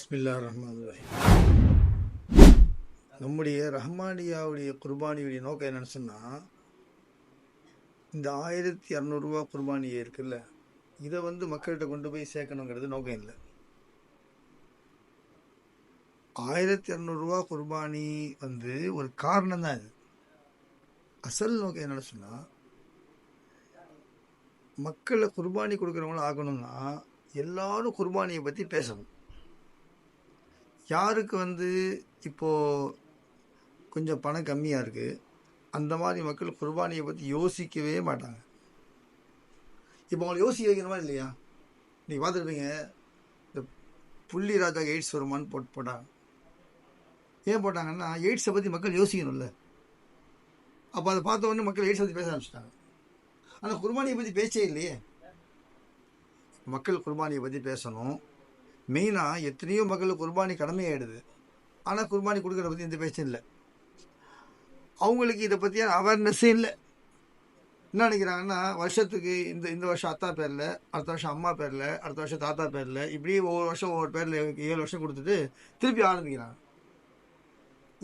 பிஸ்மில்லா ரஹ்மான் ரஹீம் நம்முடைய ரஹ்மானியாவுடைய குர்பானியுடைய நோக்கம் என்னென்னு சொன்னால் இந்த ஆயிரத்தி இரநூறுவா குர்பானி இருக்குல்ல இதை வந்து மக்கள்கிட்ட கொண்டு போய் சேர்க்கணுங்கிறது நோக்கம் இல்லை. ஆயிரத்தி இரநூறுவா குர்பானி வந்து ஒரு காரணம் தான் இது. அசல் நோக்கம் என்னென்னு சொன்னால் மக்களை குர்பானி கொடுக்குறவங்களும் ஆகணும்னா எல்லாரும் குர்பானியை பற்றி பேசணும். யாருக்கு வந்து இப்போது கொஞ்சம் பணம் கம்மியாக இருக்குது அந்த மாதிரி மக்கள் குர்பானியை பற்றி யோசிக்கவே மாட்டாங்க. இப்போ அவங்களை யோசிக்க வைக்கணுமா இல்லையா? நீங்கள் பார்த்துருப்பீங்க இந்த புள்ளி ராஜா எய்ட்ஸ் வருமான்னு போட்டு போட்டாங்க. ஏன் போட்டாங்கன்னா எய்ட்ஸை பற்றி மக்கள் யோசிக்கணும்ல. அப்போ அதை பார்த்த உடனே மக்கள் எய்ட்ஸை பற்றி பேச ஆரம்பிச்சிட்டாங்க. ஆனால் குர்பானியை பற்றி பேச்சே இல்லையே. மக்கள் குர்பானியை பற்றி பேசணும். மெயினாக எத்தனையோ மக்கள் குர்பானி கடமையாயிடுது. ஆனால் குர்பானி கொடுக்குறத பற்றி எந்த பேச்சும் இல்லை. அவங்களுக்கு இதை பற்றியான அவேர்னஸ்ஸே இல்லை. என்ன நினைக்கிறாங்கன்னா வருஷத்துக்கு இந்த இந்த வருஷம் அத்தா பேரில் அடுத்த வருஷம் அம்மா பேரில் அடுத்த வருஷம் தாத்தா பேரில் இப்படி ஒவ்வொரு வருஷம் ஒவ்வொரு பேரில் ஏழு வருஷம் கொடுத்துட்டு திருப்பி ஆரம்பிக்கிறாங்க.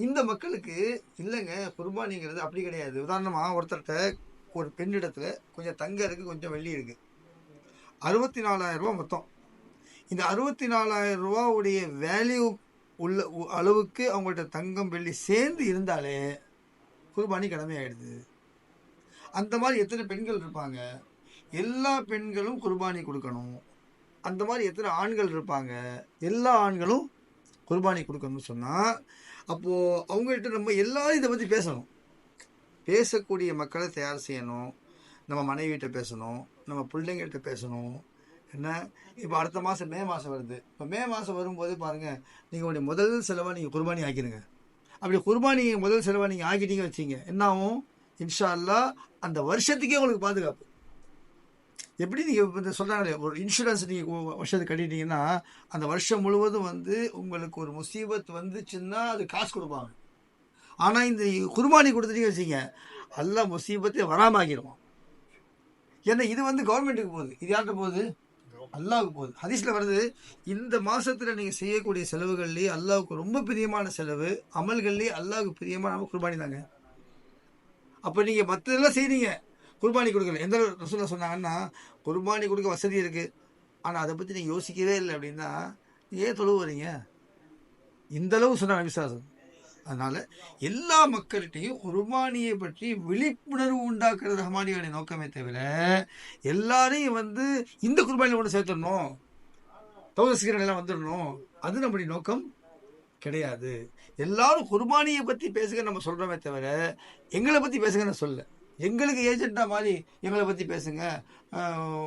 இந்த மக்களுக்கு இல்லைங்க குர்பானிங்கிறது அப்படி கிடையாது. உதாரணமாக ஒருத்தர்கிட்ட ஒரு பெண்ணிடத்தில் கொஞ்சம் தங்க இருக்குது கொஞ்சம் வெள்ளி இருக்குது அறுபத்தி நாலாயிரம் ரூபா மொத்தம். இந்த அறுபத்தி நாலாயிரம் ரூபாவுடைய வேல்யூ உள்ள உ- அளவுக்கு அவங்கள்ட்ட தங்கம் வெள்ளி சேர்ந்து இருந்தாலே குர்பானி கடமையாயிடுது. அந்த மாதிரி எத்தனை பெண்கள் இருப்பாங்க? எல்லா பெண்களும் குர்பானி கொடுக்கணும். அந்த மாதிரி எத்தனை ஆண்கள் இருப்பாங்க? எல்லா ஆண்களும் குர்பானி கொடுக்கணும்னு சொன்னால் அப்போது அவங்கள்ட்ட நம்ம எல்லாரும் இதை பற்றி பேசணும். பேசக்கூடிய மக்களை தயார் செய்யணும். நம்ம மனைவிகிட்ட பேசணும். நம்ம பிள்ளைங்கள்ட்ட பேசணும். என்ன? இப்போ அடுத்த மாதம் மே மாதம் வருது. இப்போ மே மாதம் வரும்போது பாருங்கள் நீங்கள் உங்களுடைய முதல் செலவை நீங்கள் குர்பானி ஆக்கிடுங்க அப்படி குர்பானி முதல் செலவை நீங்கள் ஆக்கிட்டீங்க வச்சிங்க என்ன ஆகும்? இன்ஷா அல்லாஹ் அந்த வருஷத்துக்கே உங்களுக்கு பாதுகாப்பு. எப்படி நீங்கள் இப்போ இந்த சொல்கிறாங்களே ஒரு இன்சூரன்ஸ் நீங்கள் வருஷத்துக்கு கட்டிட்டீங்கன்னா அந்த வருஷம் முழுவதும் வந்து உங்களுக்கு ஒரு முசீபத் வந்துச்சுன்னா அது காசு கொடுப்பாங்க. ஆனால் இந்த குர்பானி கொடுத்துட்டீங்க வச்சிங்க அல்லாஹ் முசீபத்தையும் வராமல் ஆக்கிடுவான் ஏன்னா இது வந்து கவர்மெண்ட்டுக்கு போகுது. இது யார்கிட்ட போகுது? அல்லாவுக்கு போகுது ஹதீஸ்ல வருது இந்த மாசத்துல நீங்க செய்யக்கூடிய செலவுகள்லயே அல்லாவுக்கு ரொம்ப பிரியமான செலவு அமல்கள்லயே அல்லாவுக்கு பிரியமான குர்பானி தாங்க. அப்ப நீங்க மற்றதெல்லாம் செய்றீங்க குர்பானி கொடுக்கல. எந்த ரசூலா சொன்னாங்கன்னா குர்பானி கொடுக்க வசதி இருக்கு. ஆனா அதை பத்தி நீங்க யோசிக்கவே இல்லை அப்படின்னா ஏன் தொழுவு வரீங்க? இந்த அளவு சொன்னாங்க விசுவாசம் அதனால எல்லா மக்கள்கிட்டையும் குர்பானியை பற்றி விழிப்புணர்வு உண்டாக்குறது ஹமானியோடைய நோக்கமே தவிர எல்லாரையும் வந்து இந்த குர்பானியில் ஒன்று சேர்த்துடணும். தௌசீரன் எல்லாம் வந்துடணும். அது நம்முடைய நோக்கம் கிடையாது. எல்லாரும் குர்பானியை பற்றி பேசுக நம்ம சொல்கிறோமே தவிர எங்களை பற்றி பேசுங்க நான் சொல்ல. எங்களுக்கு ஏஜெண்டாக மாதிரி எங்களை பற்றி பேசுங்க.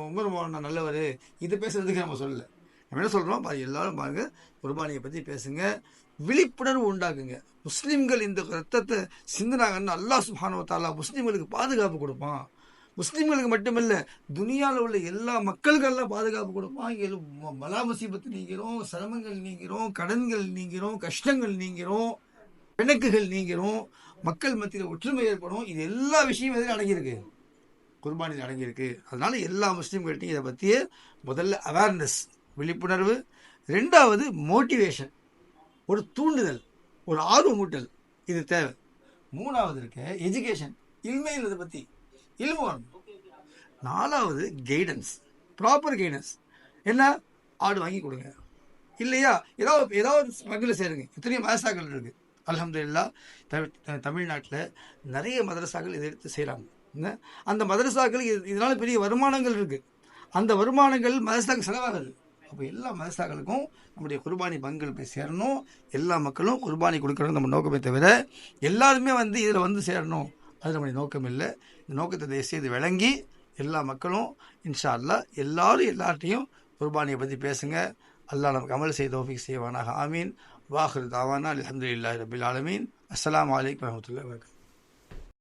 உமர் மோகன் நல்லவர் இது பேசுகிறதுக்கு நம்ம சொல்லலை நம்ம என்ன சொல்கிறோம் பாரு எல்லாரும் பாருங்கள் குர்பானியை பற்றி பேசுங்க. விழிப்புணர்வு உண்டாக்குங்க. முஸ்லீம்கள் இந்த ரத்தத்தை சிந்தனாங்கன்னு அல்லாஹ் சுப்ஹானஹு முஸ்லீம்களுக்கு பாதுகாப்பு கொடுப்பான். முஸ்லீம்களுக்கு மட்டுமல்ல துனியாவில் உள்ள எல்லா மக்களுக்கெல்லாம் பாதுகாப்பு கொடுப்பான். இங்க ம- மலா முசீபத்து நீங்கிறோம் சிரமங்கள் நீங்கிறோம் கடன்கள் நீங்கிறோம் கஷ்டங்கள் நீங்கிறோம் பிணக்குகள் நீங்கிறோம் மக்கள் மத்தியில் ஒற்றுமை ஏற்படும். இது எல்லா விஷயமும் எதில் அடங்கியிருக்கு. குர்பானியில் அடங்கியிருக்கு. அதனால் எல்லா முஸ்லீம்கள்ட்டையும் இதை பற்றிய முதல்ல அவேர்னஸ் விழிப்புணர்வு. ரெண்டாவது மோட்டிவேஷன் ஒரு தூண்டுதல் ஒரு ஆர்வமூட்டல். இது தேவை. மூணாவது இருக்க எஜுகேஷன் இல்மையில் இதை பற்றி இல்மு வரணும். நாலாவது கைடன்ஸ் ப்ராப்பர் கைடன்ஸ் என்ன? ஆடு வாங்கி கொடுங்க. இல்லையா? ஏதாவது ஏதாவது ஸ்மகில் சேருங்க. எத்தனையோ மதரசாக்கள் இருக்கு. அல்ஹம்துலில்லாஹ் தமிழ் தமிழ்நாட்டில் நிறைய மதரசாக்கள் இதை எடுத்து செய்கிறாங்க என்ன? அந்த மதரசாக்கள் இது பெரிய வருமானங்கள் இருக்குது அந்த வருமானங்கள் மதரசாக்கு செலவாகுது. அப்போ எல்லா மதசாக்களுக்கும் நம்முடைய குர்பானி பங்குகள் போய் சேரணும். எல்லா மக்களும் குர்பானி கொடுக்கறது நம்ம நோக்கமே தவிர எல்லாருமே வந்து இதில் வந்து சேரணும். அது நம்முடைய நோக்கம் இல்லை. இந்த நோக்கத்தை தயவு செய்து விளங்கி எல்லா மக்களும் இன்ஷா அல்லாஹ் எல்லாரும் எல்லார்ட்டையும் குர்பானியை பற்றி பேசுங்க. அல்லாஹ் நமக்கு அமல் செய்த ஓஃபிக் செய்வானாக. ஆமீன். வாஹிர் தாவானா. அல்ஹம்துலில்லாஹி ரபில் ஆலமீன். அஸ்லாம் வலைக்கம் வரமத்துல வபரகாத்துஹு